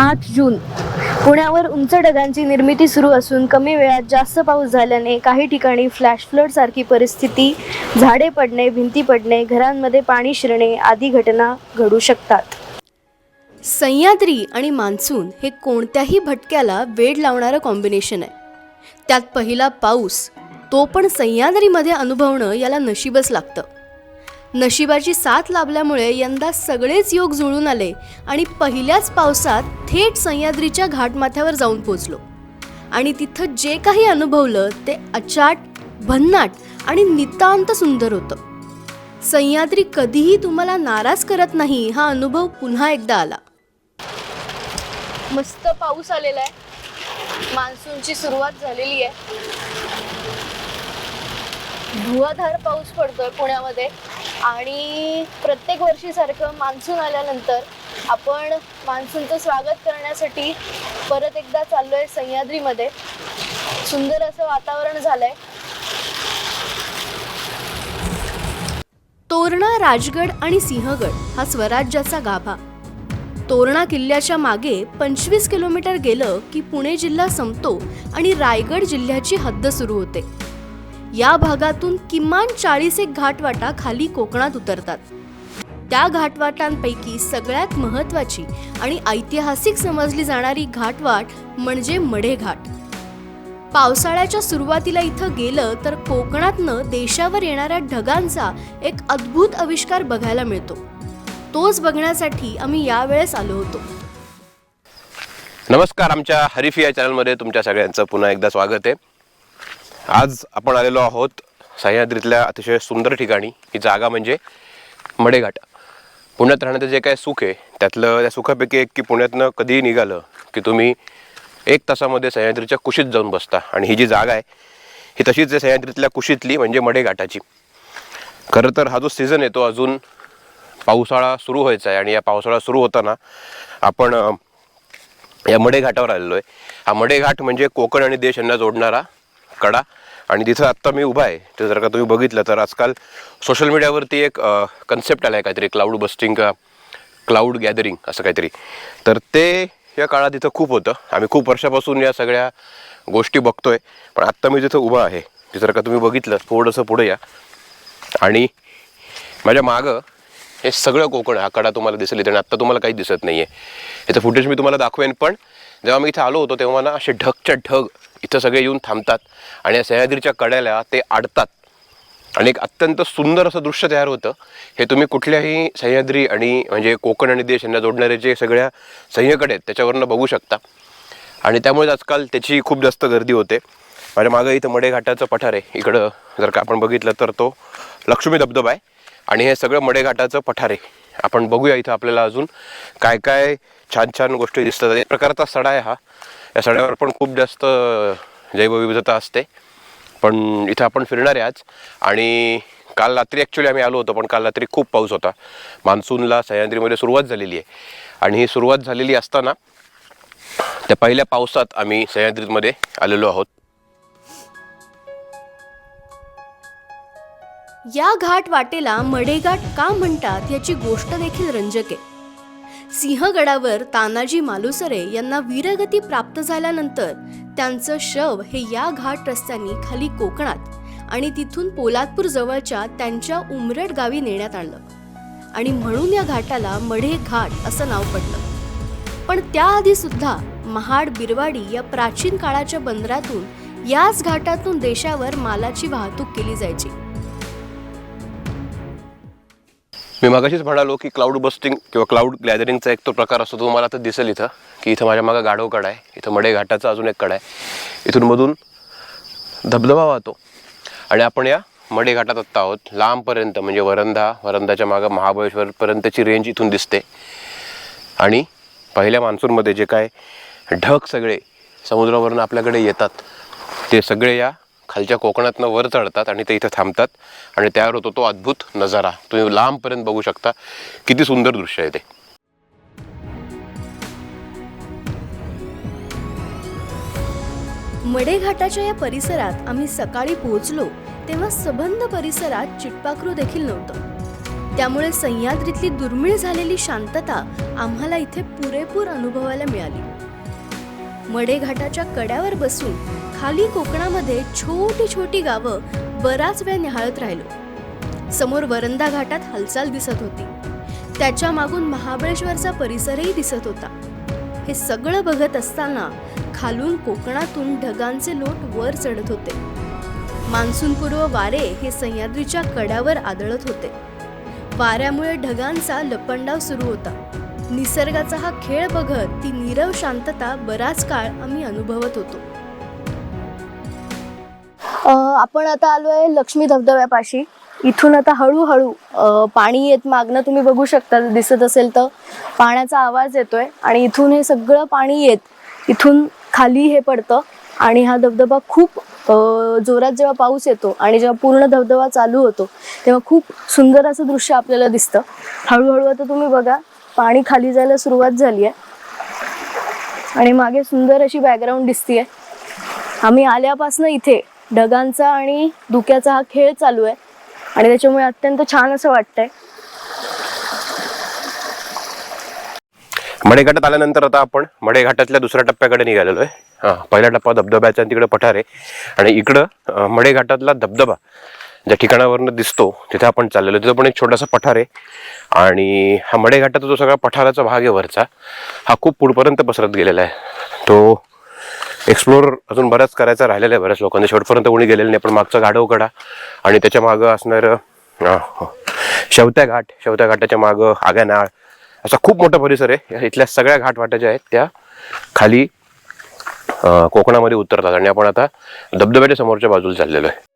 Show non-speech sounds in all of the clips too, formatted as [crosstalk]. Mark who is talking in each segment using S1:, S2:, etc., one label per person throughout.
S1: आठ जून. पुण्यावर उंच ढगांची निर्मिती सुरू असून कमी वेळात जास्त पाऊस झाल्याने काही ठिकाणी फ्लॅश फ्लड सारखी परिस्थिती झाडे पडणे भिंती पडणे घरांमध्ये पाणी शिरणे आदी घटना घडू शकतात.
S2: सह्याद्री आणि मान्सून हे कोणत्याही भटक्याला वेड लावणारं कॉम्बिनेशन आहे. त्यात पहिला पाऊस तो पण सह्याद्रीमध्ये अनुभवणं याला नशीबच लागतं. नशिबाची साथ लाभल्यामुळे यंदा सगळेच योग जुळून आले आणि पहिल्याच पावसात थेट सह्याद्रीच्या घाटमाथ्यावर जाऊन पोचलो. आणि तिथं जे काही अनुभवलं ते अचाट भन्नाट आणि नितांत सुंदर होतं. सह्याद्री कधीही तुम्हाला नाराज करत नाही हा अनुभव पुन्हा एकदा आला.
S1: मस्त पाऊस आलेला आहे मान्सूनची सुरुवात झालेली आहे. धुवाधार पाऊस पडतोय पुण्यामध्ये. आणि प्रत्येक वर्षीसारखं मान्सून आल्यानंतर आपण मान्सूनचं स्वागत करण्यासाठी परत एकदा चाललोय सह्याद्रीमध्ये. सुंदर असं वातावरण झालंय.
S2: तोरणा राजगड आणि सिंहगड हा स्वराज्याचा गाभा. तोरणा किल्ल्याच्या मागे पंचवीस किलोमीटर गेलं की पुणे जिल्हा संपतो आणि रायगड जिल्ह्याची हद्द सुरू होते. या भागातून किमान चाळीस एक घाटवाटा खाली कोकणात उतरतात. त्या घाटवाटांपैकी सगळ्यात महत्वाची आणि ऐतिहासिक समजली जाणारी घाटवाट म्हणजे मढेघाट. पावसाळ्याच्या सुरुवातीला इथं गेलं तर कोकणातनं देशावर येणाऱ्या ढगांचा एक अद्भुत आविष्कार बघायला मिळतो. तोच बघण्यासाठी आम्ही यावेळेस आलो होतो.
S3: नमस्कार आमच्या हरिफिया चॅनलमध्ये तुमच्या सगळ्यांचं पुन्हा एकदा स्वागत आहे. आज आपण आलेलो आहोत सह्याद्रीतल्या अतिशय सुंदर ठिकाणी. ही जागा म्हणजे मडेघाट. पुण्यात राहण्याचं जे काय सुख आहे त्यातलं त्या सुखापैकी एक की पुण्यातनं कधीही निघालं की तुम्ही एक तासामध्ये सह्याद्रीच्या कुशीत जाऊन बसता. आणि ही जी जागा आहे ही तशीच आहे सह्याद्रीतल्या कुशीतली म्हणजे मडेघाटाची. खरं तर हा जो सीझन आहे तो अजून पावसाळा सुरू व्हायचा आहे आणि या पावसाळा सुरू होताना आपण या मडे घाटावर आलेलो आहे. हा मडेघाट म्हणजे कोकण आणि देश यांना जोडणारा कडा. आणि तिथं आत्ता मी उभा आहे. ते जर का तुम्ही बघितलं तर आजकाल सोशल मीडियावरती एक कन्सेप्ट आला आहे काहीतरी क्लाऊड बस्टिंग का क्लाउड गॅदरिंग असं काहीतरी. तर ते या काळात इथं खूप होतं. आम्ही खूप वर्षापासून या सगळ्या गोष्टी बघतोय. पण आत्ता मी तिथं उभा आहे ते जर का तुम्ही बघितलं थोडंसं पुढे या. आणि माझ्या मागं हे सगळं कोकण हा कडा तुम्हाला दिसेल इथे. आणि आत्ता तुम्हाला काही दिसत नाही आहे याचं फुटेज मी तुम्हाला दाखवेन. पण जेव्हा मी इथे आलो होतो तेव्हा ना असे ढगच्या ढग इथं सगळे येऊन थांबतात आणि या सह्याद्रीच्या कड्याला ते आडतात. आणि एक अत्यंत सुंदर असं दृश्य तयार होतं. हे तुम्ही कुठल्याही सह्याद्री आणि म्हणजे कोकण आणि देश यांना जोडणारे जे सगळ्या सह्यकडे आहेत त्याच्यावरनं बघू शकता. आणि त्यामुळेच आजकाल त्याची खूप जास्त गर्दी होते. माझ्या मागं इथं मडे घाटाचं पठार आहे. इकडं जर का आपण बघितलं तर तो लक्ष्मी धबधबा आहे. आणि हे सगळं मडेघाटाचं पठार आहे. आपण बघूया इथं आपल्याला अजून काय काय छान छान गोष्टी दिसतात. एक प्रकारचा सडा आहे हा. या सड्यावर पण खूप जास्त जैवविविधता असते. पण इथं आपण फिरणार आहे आज. आणि काल रात्री ॲक्च्युली आम्ही आलो होतो पण काल रात्री खूप पाऊस होता. मान्सूनला सह्याद्रीमध्ये सुरुवात झालेली आहे. आणि ही सुरुवात झालेली असताना त्या पहिल्या पावसात आम्ही सह्याद्रीमध्ये आलेलो आहोत.
S2: या घाट वाटेला मडेघाट का म्हणतात याची गोष्ट देखील रंजक आहे. सिंहगडावर तानाजी मालुसरे यांना वीरगती प्राप्त झाल्यानंतर त्यांचं शव हे या घाट रस्त्यांनी खाली कोकणात आणि तिथून पोलादपूर जवळच्या त्यांच्या उमरट गावी नेण्यात आणलं. आणि म्हणून या घाटाला मढे घाट असं नाव पडलं. पण त्याआधी सुद्धा महाड बिरवाडी या प्राचीन काळाच्या बंदरातून याच घाटातून देशावर मालाची वाहतूक केली जायची.
S3: मी मागाशीच म्हणालो की क्लाउड बस्टिंग किंवा क्लाउड गॅदरिंगचा एक तो प्रकार असतो तो तुम्हाला तर दिसेल इथं की इथं माझ्या मागं गाढव कडा आहे इथं मडे घाटाचा अजून एक कडा आहे. इथून मधून धबधबा वाहतो. आणि आपण या मडे घाटात आत्ता आहोत लांबपर्यंत म्हणजे वरंधा वरंधाच्या मागं महाबळेश्वरपर्यंतची रेंज इथून दिसते. आणि पहिल्या मान्सूनमध्ये जे काय ढग सगळे समुद्रावरून आपल्याकडे येतात ते सगळे या खालच्या कोकणातनं वर चढतात आणि ते इथं थांबतात. आणि तयार होतो तो अद्भुत नजारा. तुम्ही लांबपर्यंत बघू शकता. किती सुंदर दृश्य आहे ते.
S2: मडेघाटाच्या या परिसरात आम्ही सकाळी पोहोचलो तेव्हा सबंध परिसरात चिटपाखरू देखील नव्हतं. त्यामुळे सह्याद्रीतली दुर्मिळ झालेली शांतता आम्हाला इथे पुरेपूर अनुभवायला मिळाली. मडेघाटाच्या कड्यावर बसून खाली कोकणामध्ये छोटी छोटी गावं बराच वेळ निहाळत राहिलो. समोर वरंदा घाटात हालचाल दिसत होती. त्याच्या मागून महाबळेश्वरचा परिसरही दिसत होता. हे सगळं बघत असताना खालून कोकणातून ढगांचे लोट वर चढत होते. मान्सूनपूर्व वारे हे सह्याद्रीच्या कड्यावर आदळत होते. वाऱ्यामुळे ढगांचा लपंडाव सुरू होता. निसर्गाचा हा खेळ बघत ती नीरव शांतता बराच काळ आम्ही अनुभवत होतो.
S1: आपण आता आलो आहे लक्ष्मी धबधब्यापाशी. इथून आता हळूहळू पाणी येत मागणं तुम्ही बघू शकता दिसत असेल तर. पाण्याचा आवाज येतोय आणि इथून हे सगळं पाणी येत इथून खाली हे पडतं आणि हा धबधबा खूप जोरात जेव्हा पाऊस येतो आणि जेव्हा पूर्ण धबधबा चालू होतो तेव्हा खूप सुंदर असं दृश्य आपल्याला दिसतं. हळूहळू आता तुम्ही बघा पाणी खाली जायला सुरुवात झाली आहे. आणि मागे सुंदर अशी बॅकग्राऊंड दिसतीये. आम्ही आल्यापासून इथे ढगांचा आणि धुक्याचा हा खेळ चालू आहे. आणि त्याच्यामुळे अत्यंत छान असं वाटतंय.
S3: मडेघाटात आल्यानंतर आता आपण मडेघाटातल्या दुसऱ्या टप्प्याकडे निघालेलो आहे. हां पहिला टप्पा धबधब्याचा आणि तिकडे पठार आहे. आणि इकडं मडेघाटातला धबधबा ज्या ठिकाणावरनं दिसतो तिथे आपण चाललेलो तिथं पण एक छोटासा पठार आहे. आणि हा मडेघाटाचा जो सगळा पठाराचा भाग आहे वरचा हा खूप पुढपर्यंत पसरत गेलेला आहे. तो एक्सप्लोर अजून बराच करायचा राहिलेला आहे बऱ्याच लोकांनी. शेवटपर्यंत कोणी गेलेलं नाही पण मागचा गाढवकडा आणि त्याच्या मागं असणारं हो. शेवत्या घाट शेवत्या घाटाच्या मागं आग्यानाळ असा खूप मोठा परिसर आहे. या इथल्या सगळ्या घाटवाट्या ज्या आहेत. त्या खाली कोकणामध्ये उतरतात. आणि आपण आता धबधब्याच्या समोरच्या बाजूला चाललेलो आहे.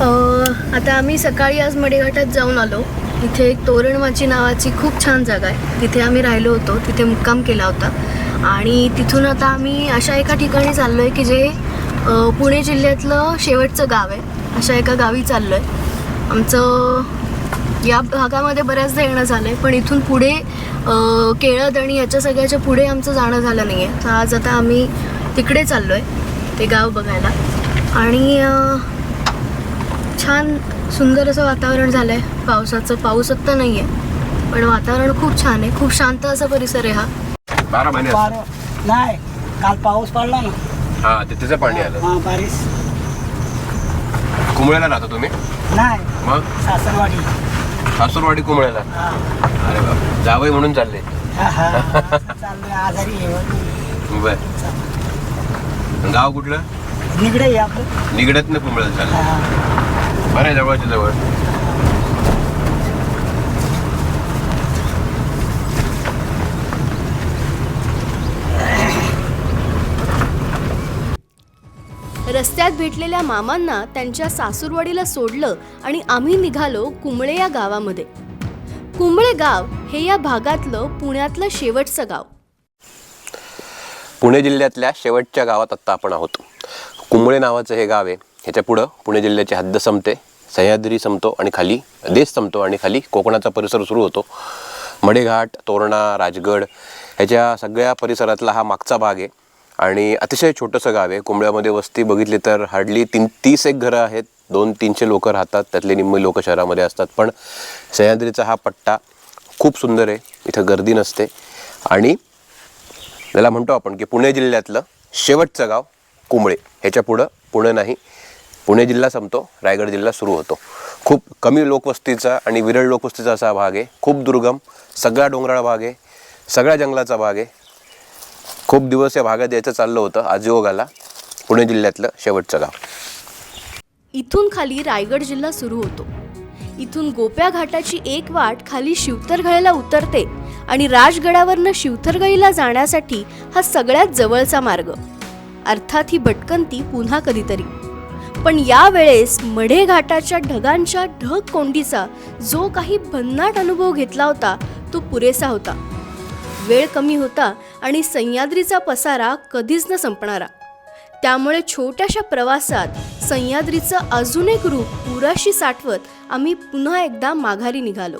S1: आता आम्ही सकाळी आज मडेघाटात जाऊन आलो. इथे एक तोरणमाची नावाची खूप छान जागा आहे. तिथे आम्ही राहिलो होतो. तिथे मुक्काम केला होता. आणि तिथून आता आम्ही अशा एका ठिकाणी चाललो आहे की जे पुणे जिल्ह्यातलं शेवटचं गाव आहे. अशा एका गावी चाललो आहे आमचं या भागामध्ये बऱ्याचदा येणं झालं आहे पण इथून पुढे केळद आणि याच्या सगळ्याच्या पुढे आमचं जाणं झालं नाही आहे तर आज आता आम्ही तिकडे चाललो आहे ते गाव बघायला. आणि छान सुंदर असं वातावरण झालं आहे पावसाचं पाऊस आत्ता नाही आहे पण वातावरण खूप छान आहे. खूप शांत असा परिसर आहे हा.
S3: बारा महिने
S4: पार नाही काल पाऊस पडला ना.
S3: हा ते त्याचं पाणी आलं.
S4: हा बारीस.
S3: कुंबळ्याला राहतो तुम्ही?
S4: नाही
S3: मग?
S4: सासरवाडी.
S3: सासूरवाडी कुंबळ्याला.
S4: हा.
S3: अरे बाप जावई म्हणून चालले.
S4: हा, हा. [laughs] चाललोय आजारी आहे
S3: बर. गाव कुठलं?
S4: निगडे आहे आपलं.
S3: निगडत ना कुंबळ्याला चाललं.
S4: हा.
S3: बरं जवळच्या जवळ.
S2: रस्त्यात भेटलेल्या मामांना त्यांच्या सासूरवाडीला सोडलं आणि आम्ही निघालो कुंबळे या गावामध्ये. कुंबळे गाव हे या भागातलं पुण्यातलं शेवटचं गाव.
S3: पुणे जिल्ह्यातल्या शेवटच्या गावात आत्ता आपण आहोत. कुंबळे नावाचं हे गाव आहे. ह्याच्या पुढं पुणे जिल्ह्याची हद्द संपते सह्याद्री संपतो आणि खाली देश संपतो आणि खाली कोकणाचा परिसर सुरू होतो. मडेघाट तोरणा राजगड ह्याच्या सगळ्या परिसरातला हा मागचा भाग आहे. आणि अतिशय छोटंसं गाव आहे. कुंबळ्यामध्ये वस्ती बघितली तर हार्डली तीन तीस एक घरं आहेत. दोन तीनशे लोक राहतात. त्यातले निम्मे लोक शहरामध्ये असतात. पण सह्याद्रीचा हा पट्टा खूप सुंदर आहे. इथं गर्दी नसते. आणि त्याला म्हणतो आपण की पुणे जिल्ह्यातलं शेवटचं गाव कुंबळे. ह्याच्या पुढं पुणे नाही. पुणे जिल्हा संपतो रायगड जिल्हा सुरू होतो. खूप कमी लोकवस्तीचा आणि विरळ लोकवस्तीचा असा भाग आहे. खूप दुर्गम सगळा डोंगराळ भाग आहे सगळ्या जंगलाचा भाग आहे. खूप दिवस या भागात यायचं चाललं होतं आजीओगाला पुणे जिल्ह्यातलं शेवटचं गाव.
S2: इथून खाली रायगड जिल्हा सुरू होतो. इथून गोप्या घाटाची एक वाट खाली शिवतरगळीला उतरते आणि राजगडावरनं शिवथरगळीला जाण्यासाठी हा सगळ्यात जवळचा मार्ग. अर्थात ही भटकंती पुन्हा कधीतरी. पण यावेळेस मढे घाटाच्या ढगांच्या ढग कोंडीचा जो काही भन्नाट अनुभव घेतला होता तो पुरेसा होता. वेळ कमी होता आणि सह्याद्रीचा पसारा कधीच न संपणारा. त्यामुळे छोट्याशा प्रवासात सह्याद्रीचं अजून एक रूप पुराशी साठवत आम्ही पुन्हा एकदा माघारी निघालो.